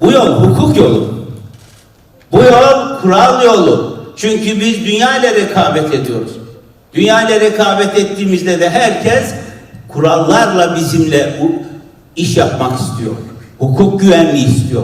Bu yol hukuk yolu. Bu yol kural yolu. Çünkü biz dünya ile rekabet ediyoruz. Dünya ile rekabet ettiğimizde de herkes kurallarla bizimle iş yapmak istiyor. Hukuk güvenliği istiyor.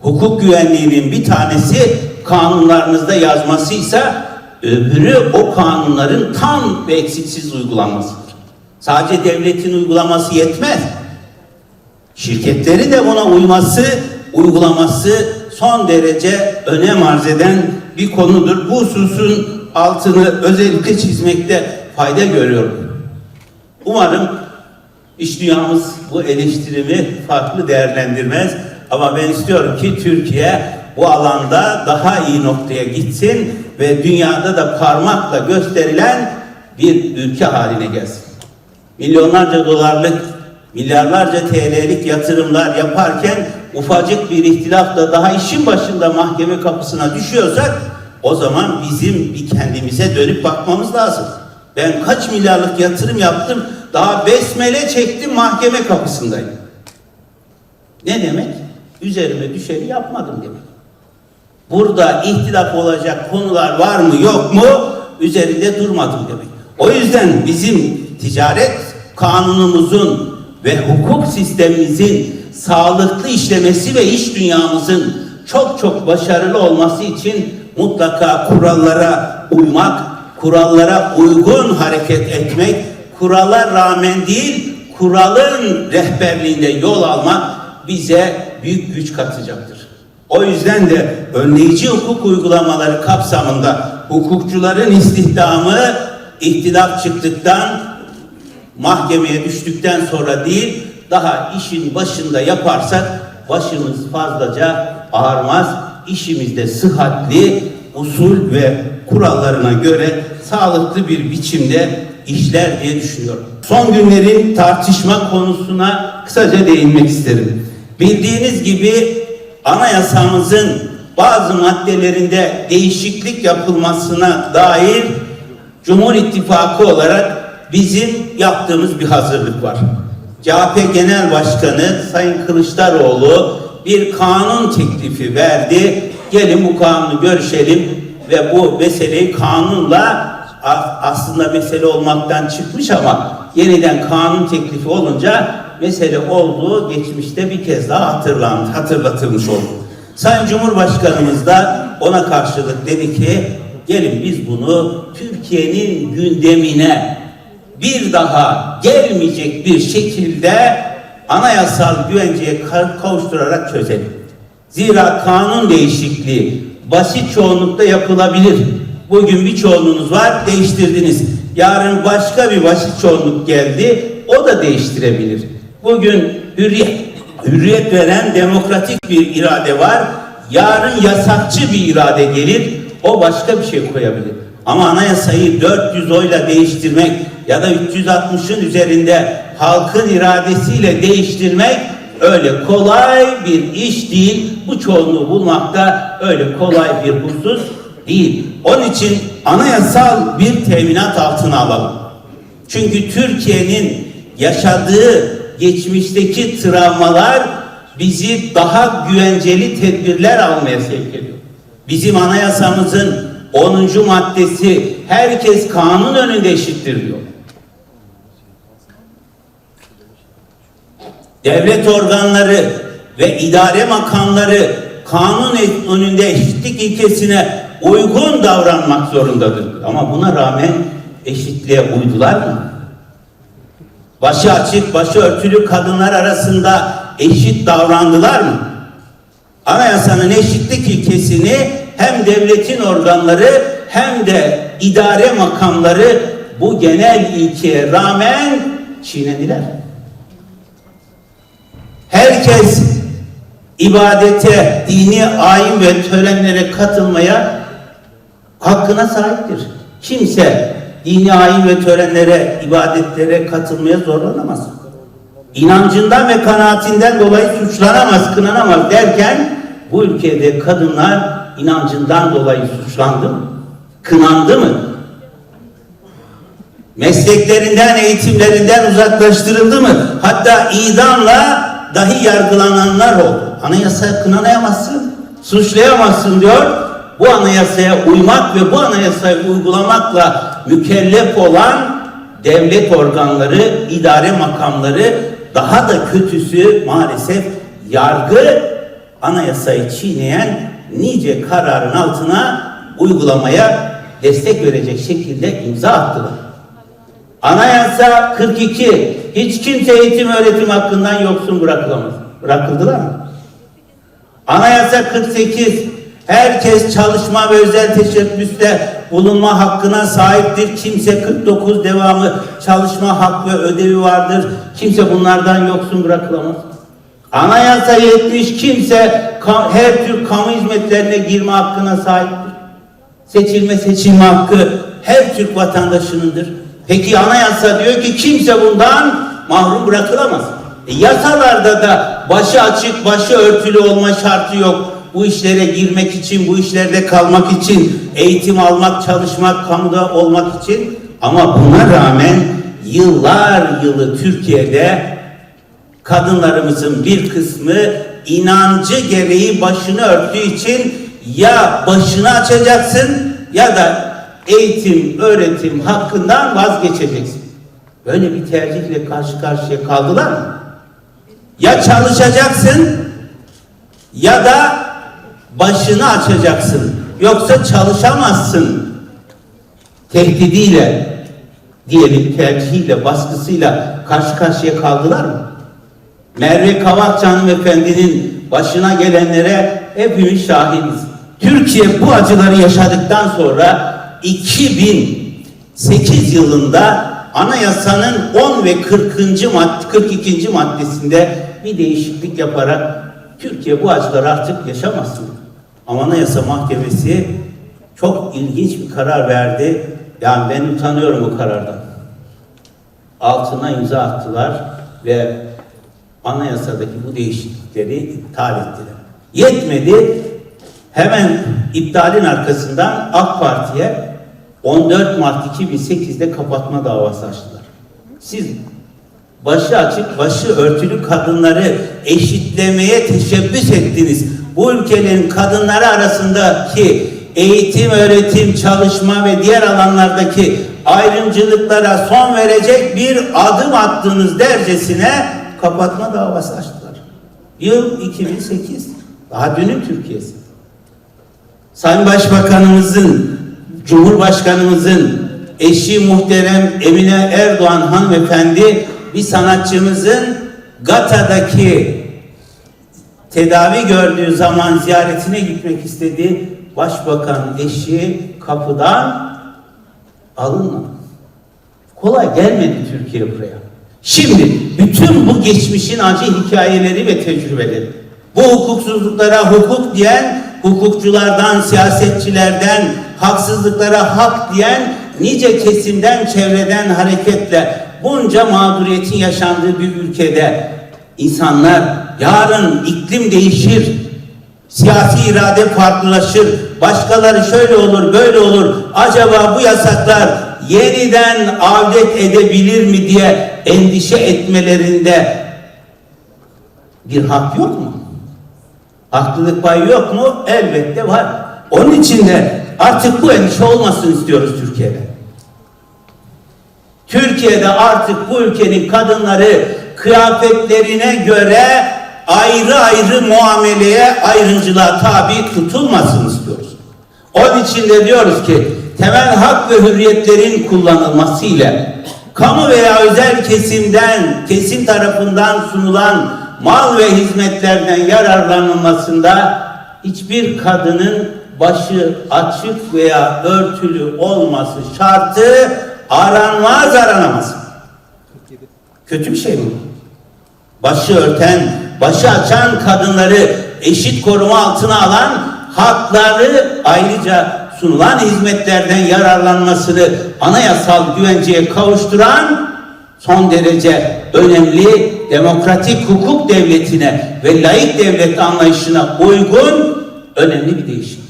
Hukuk güvenliğinin bir tanesi kanunlarınızda yazmasıysa öbürü o kanunların tam ve eksiksiz uygulanmasıdır. Sadece devletin uygulaması yetmez. Şirketleri de buna uyması, uygulaması son derece önem arz eden bir konudur. Bu hususun altını özellikle çizmekte fayda görüyorum. Umarım iş dünyamız bu eleştirimi farklı değerlendirmez. Ama ben istiyorum ki Türkiye bu alanda daha iyi noktaya gitsin ve dünyada da parmakla gösterilen bir ülke haline gelsin milyonlarca dolarlık, milyarlarca TL'lik yatırımlar yaparken ufacık bir ihtilafla daha işin başında mahkeme kapısına düşüyorsak o zaman bizim bir kendimize dönüp bakmamız lazım. Ben kaç milyarlık yatırım yaptım, daha besmele çektim mahkeme kapısındayım. Ne demek? Üzerime düşeni yapmadım demek. Burada ihtilaf olacak konular var mı yok mu üzerinde durmadım demek. O yüzden bizim ticaret kanunumuzun ve hukuk sistemimizin sağlıklı işlemesi ve iş dünyamızın çok çok başarılı olması için mutlaka kurallara uymak, kurallara uygun hareket etmek, kurala rağmen değil, kuralın rehberliğinde yol almak bize büyük güç katacaktır. O yüzden de önleyici hukuk uygulamaları kapsamında hukukçuların istihdamı ihtilaf çıktıktan mahkemeye düştükten sonra değil daha işin başında yaparsak başımız fazlaca ağrımaz. İşimizde sıhhatli usul ve kurallarına göre sağlıklı bir biçimde işler diye düşünüyorum. Son günlerin tartışma konusuna kısaca değinmek isterim. Bildiğiniz gibi anayasamızın bazı maddelerinde değişiklik yapılmasına dair Cumhur İttifakı olarak bizim yaptığımız bir hazırlık var. CHP Genel Başkanı Sayın Kılıçdaroğlu bir kanun teklifi verdi. Gelin bu kanunu görüşelim ve bu meseleyi kanunla aslında mesele olmaktan çıkmış ama yeniden kanun teklifi olunca mesele olduğu geçmişte bir kez daha hatırlandı, hatırlatılmış oldu. Sayın Cumhurbaşkanımız da ona karşılık dedi ki gelin biz bunu Türkiye'nin gündemine bir daha gelmeyecek bir şekilde anayasal güvenceye ka- kavuşturarak çözelim. Zira kanun değişikliği basit çoğunlukta yapılabilir. Bugün bir çoğunluğunuz var, değiştirdiniz. Yarın başka bir basit çoğunluk geldi, o da değiştirebilir. Bugün hürriyet, hürriyet veren demokratik bir irade var. Yarın yasakçı bir irade gelir, o başka bir şey koyabilir. Ama anayasayı 400 oyla değiştirmek ya da 360'ın üzerinde halkın iradesiyle değiştirmek öyle kolay bir iş değil. Bu çoğunluğu bulmak da öyle kolay bir husus değil. Onun için anayasal bir teminat altına alalım. Çünkü Türkiye'nin yaşadığı geçmişteki travmalar bizi daha güvenceli tedbirler almaya sevk ediyor. Bizim anayasamızın 10. maddesi herkes kanun önünde eşittir diyor. Devlet organları ve idare makamları kanun önünde eşitlik ilkesine uygun davranmak zorundadır. Ama buna rağmen eşitliğe uydular mı? Başı açık, başı örtülü kadınlar arasında eşit davrandılar mı? Anayasanın eşitlik ilkesini hem devletin organları hem de idare makamları bu genel ilkeye rağmen çiğnediler. Herkes ibadete, dini ayin ve törenlere katılmaya hakkına sahiptir. Kimse dini ayin ve törenlere, ibadetlere katılmaya zorlanamaz. İnancından ve kanaatinden dolayı suçlanamaz, kınanamaz derken bu ülkede kadınlar inancından dolayı suçlandı mı? Kınandı mı? Mesleklerinden, eğitimlerinden uzaklaştırıldı mı? Hatta idamla dahi yargılananlar oldu. anayasa kınanayamazsın, suçlayamazsın diyor. Bu anayasaya uymak ve bu anayasayı uygulamakla mükellef olan devlet organları, idare makamları daha da kötüsü maalesef yargı anayasayı çiğneyen nice kararın altına uygulamaya destek verecek şekilde imza attılar. Anayasa 42 hiç kimse eğitim öğretim hakkından yoksun bırakılamaz. Bırakıldılar mı? Anayasa 48 herkes çalışma ve özel teşebbüste bulunma hakkına sahiptir. Kimse 49 devamı çalışma hak ve ödevi vardır. Kimse bunlardan yoksun bırakılamaz. Anayasa 70 kimse her tür kamu hizmetlerine girme hakkına sahiptir. Seçilme seçilme hakkı her Türk vatandaşınındır. Peki anayasa diyor ki kimse bundan mahrum bırakılamaz. E, yasalarda da başı açık, başı örtülü olma şartı yok. Bu işlere girmek için, bu işlerde kalmak için, eğitim almak, çalışmak, kamuda olmak için. Ama buna rağmen yıllar yılı Türkiye'de kadınlarımızın bir kısmı inancı gereği başını örttüğü için ya başını açacaksın ya da eğitim, öğretim hakkından vazgeçeceksin. Böyle bir tercihle karşı karşıya kaldılar mı? Ya çalışacaksın ya da başını açacaksın. Yoksa çalışamazsın tehdidiyle diyelim tercihiyle, baskısıyla karşı karşıya kaldılar mı? Merve Kavakçı hanımefendinin başına gelenlere hepimiz şahidiz. Türkiye bu acıları yaşadıktan sonra 2008 yılında anayasanın 10 ve 40. madde 42. maddesinde bir değişiklik yaparak Türkiye bu acıları artık yaşamasın. Ama Anayasa Mahkemesi çok ilginç bir karar verdi. Yani ben utanıyorum bu karardan altına imza attılar ve anayasadaki bu değişiklikleri iptal ettiler. Yetmedi. Hemen iptalin arkasından AK Parti'ye 14 Mart 2008'de kapatma davası açtılar. Siz başı açık, başı örtülü kadınları eşitlemeye teşebbüs ettiniz. Bu ülkenin kadınları arasındaki eğitim, öğretim, çalışma ve diğer alanlardaki ayrımcılıklara son verecek bir adım attığınız dercesine kapatma davası açtılar. Yıl 2008. Daha dünün Türkiye'si. Sayın Başbakanımızın, Cumhurbaşkanımızın eşi muhterem Emine Erdoğan hanımefendi bir sanatçımızın Gata'daki tedavi gördüğü zaman ziyaretine gitmek istedi. Başbakan eşi kapıdan alınmadı. Kolay gelmedi Türkiye buraya. Şimdi bütün bu geçmişin acı hikayeleri ve tecrübeleri, bu hukuksuzluklara hukuk diyen hukukçulardan, siyasetçilerden, haksızlıklara hak diyen nice kesimden, çevreden hareketle bunca mağduriyetin yaşandığı bir ülkede insanlar yarın iklim değişir, siyasi irade farklılaşır, başkaları şöyle olur, böyle olur, acaba bu yasaklar yeniden avdet edebilir mi diye endişe etmelerinde bir hak yok mu? Haklılık payı yok mu? Elbette var. Onun için de artık bu endişe olmasın istiyoruz Türkiye'de. Türkiye'de artık bu ülkenin kadınları kıyafetlerine göre ayrı ayrı muameleye, ayrımcılığa tabi tutulmasın istiyoruz. Onun için de diyoruz ki temel hak ve hürriyetlerin kullanılması ile kamu veya özel kesimden, kesim tarafından sunulan mal ve hizmetlerden yararlanılmasında hiçbir kadının başı açık veya örtülü olması şartı aranmaz aranamaz. Kötü bir şey mi? Başı örten, başı açan kadınları eşit koruma altına alan hakları ayrıca sunulan hizmetlerden yararlanmasını anayasal güvenceye kavuşturan son derece önemli demokratik hukuk devletine ve laik devlet anlayışına uygun önemli bir değişim.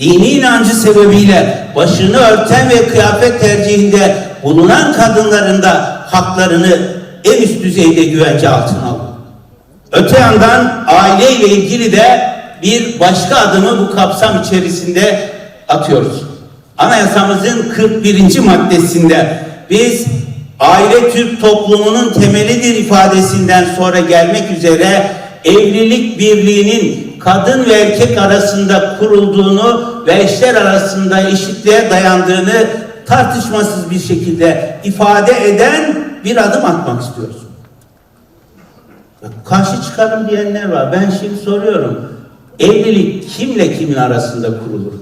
Dini inancı sebebiyle başını örten ve kıyafet tercihinde bulunan kadınların da haklarını en üst düzeyde güvence altına alın. Öte yandan aileyle ilgili de bir başka adımı bu kapsam içerisinde atıyoruz. Anayasamızın 41. maddesinde biz aile Türk toplumunun temelidir ifadesinden sonra gelmek üzere evlilik birliğinin kadın ve erkek arasında kurulduğunu ve eşler arasında eşitliğe dayandığını tartışmasız bir şekilde ifade eden bir adım atmak istiyoruz. Karşı çıkarım diyenler var. Ben şimdi soruyorum. Evlilik kimle kimin arasında kurulur?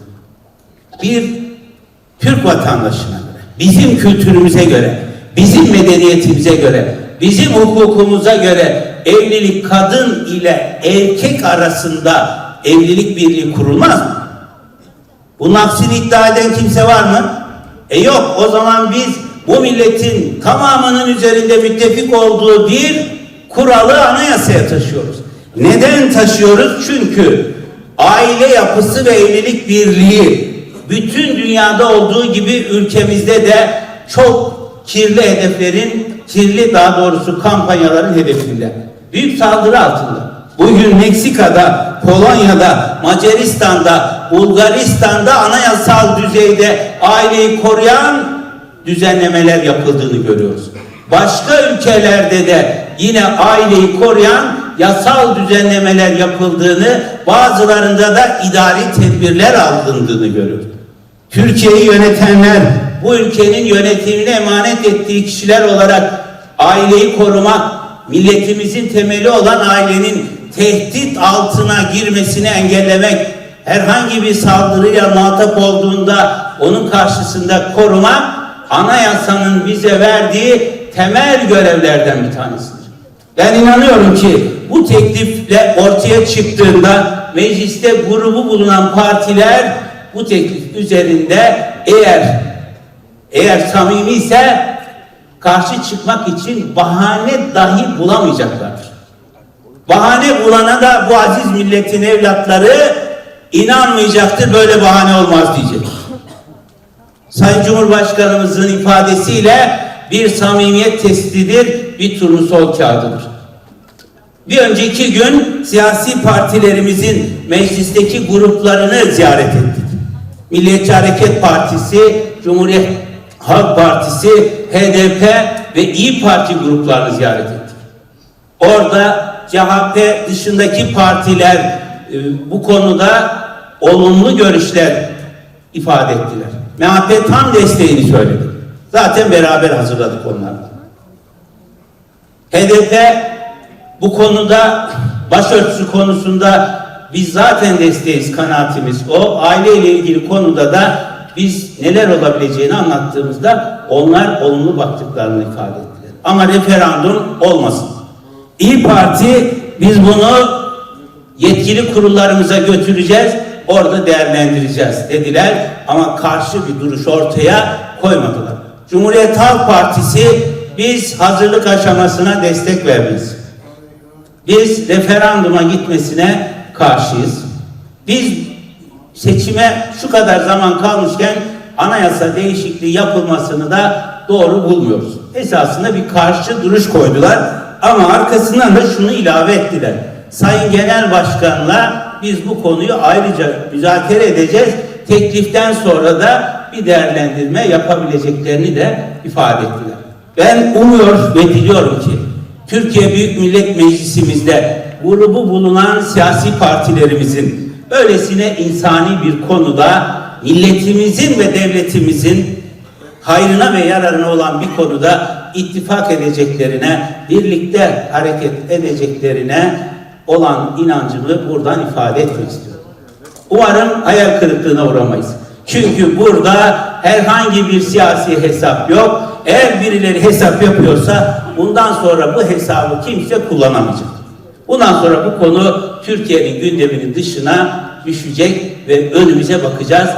Bir Türk vatandaşına göre, bizim kültürümüze göre, bizim medeniyetimize göre, bizim hukukumuza göre evlilik kadın ile erkek arasında evlilik birliği kurulmaz mı? Bunun aksini iddia eden kimse var mı? E yok. O zaman biz bu milletin tamamının üzerinde müttefik olduğu bir kuralı anayasaya taşıyoruz. Neden taşıyoruz? Çünkü aile yapısı ve evlilik birliği bütün dünyada olduğu gibi ülkemizde de çok kirli hedeflerin, kirli daha doğrusu kampanyaların hedefinde. Büyük saldırı altında. Bugün Meksika'da, Polonya'da, Macaristan'da, Bulgaristan'da anayasal düzeyde aileyi koruyan düzenlemeler yapıldığını görüyoruz. Başka ülkelerde de yine aileyi koruyan yasal düzenlemeler yapıldığını, bazılarında da idari tedbirler alındığını görüyoruz. Türkiye'yi yönetenler bu ülkenin yönetimine emanet ettiği kişiler olarak aileyi korumak, milletimizin temeli olan ailenin tehdit altına girmesini engellemek, herhangi bir saldırıyla muhatap olduğunda onun karşısında korumak anayasanın bize verdiği temel görevlerden bir tanesidir. Ben inanıyorum ki bu teklifle ortaya çıktığında mecliste grubu bulunan partiler bu teklif üzerinde eğer eğer samimi ise karşı çıkmak için bahane dahi bulamayacaklardır. Bahane bulana da bu aziz milletin evlatları inanmayacaktır böyle bahane olmaz diyecek. Sayın Cumhurbaşkanımızın ifadesiyle bir samimiyet testidir, bir turnusol kağıdıdır. Bir önceki gün siyasi partilerimizin meclisteki gruplarını ziyaret ettik. Milliyetçi Hareket Partisi, Cumhuriyet Halk Partisi, HDP ve İyi Parti gruplarını ziyaret ettik. Orada CHP dışındaki partiler e, bu konuda olumlu görüşler ifade ettiler. MHP tam desteğini söyledi. Zaten beraber hazırladık onlarla. HDP bu konuda başörtüsü konusunda biz zaten desteğiz kanaatimiz o. Aileyle ilgili konuda da biz neler olabileceğini anlattığımızda onlar olumlu baktıklarını ifade ettiler. Ama referandum olmasın. İyi Parti biz bunu yetkili kurullarımıza götüreceğiz, orada değerlendireceğiz dediler ama karşı bir duruş ortaya koymadılar. Cumhuriyet Halk Partisi biz hazırlık aşamasına destek vermeyiz. Biz referanduma gitmesine karşıyız. Biz seçime şu kadar zaman kalmışken anayasa değişikliği yapılmasını da doğru bulmuyoruz. Esasında bir karşı duruş koydular ama arkasından da şunu ilave ettiler. Sayın Genel Başkan'la biz bu konuyu ayrıca müzakere edeceğiz. Tekliften sonra da bir değerlendirme yapabileceklerini de ifade ettiler. Ben umuyor ve diliyorum ki Türkiye Büyük Millet Meclisimizde grubu bulunan siyasi partilerimizin böylesine insani bir konuda milletimizin ve devletimizin hayrına ve yararına olan bir konuda ittifak edeceklerine, birlikte hareket edeceklerine olan inancımı buradan ifade etmek istiyorum. Umarım hayal kırıklığına uğramayız. Çünkü burada herhangi bir siyasi hesap yok. Eğer birileri hesap yapıyorsa bundan sonra bu hesabı kimse kullanamayacak. Bundan sonra bu konu Türkiye'nin gündeminin dışına düşecek ve önümüze bakacağız.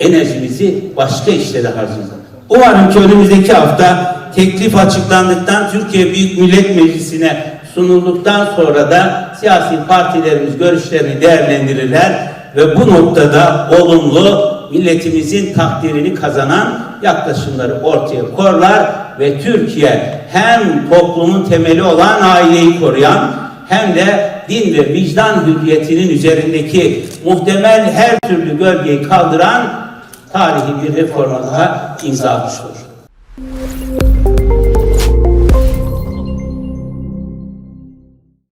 Enerjimizi başka işlere harcayacağız. Umarım ki önümüzdeki hafta teklif açıklandıktan Türkiye Büyük Millet Meclisi'ne sunulduktan sonra da siyasi partilerimiz görüşlerini değerlendirirler ve bu noktada olumlu milletimizin takdirini kazanan yaklaşımları ortaya korlar ve Türkiye hem toplumun temeli olan aileyi koruyan hem de din ve vicdan hürriyetinin üzerindeki muhtemel her türlü gölgeyi kaldıran tarihi bir reforma imza atmış olur.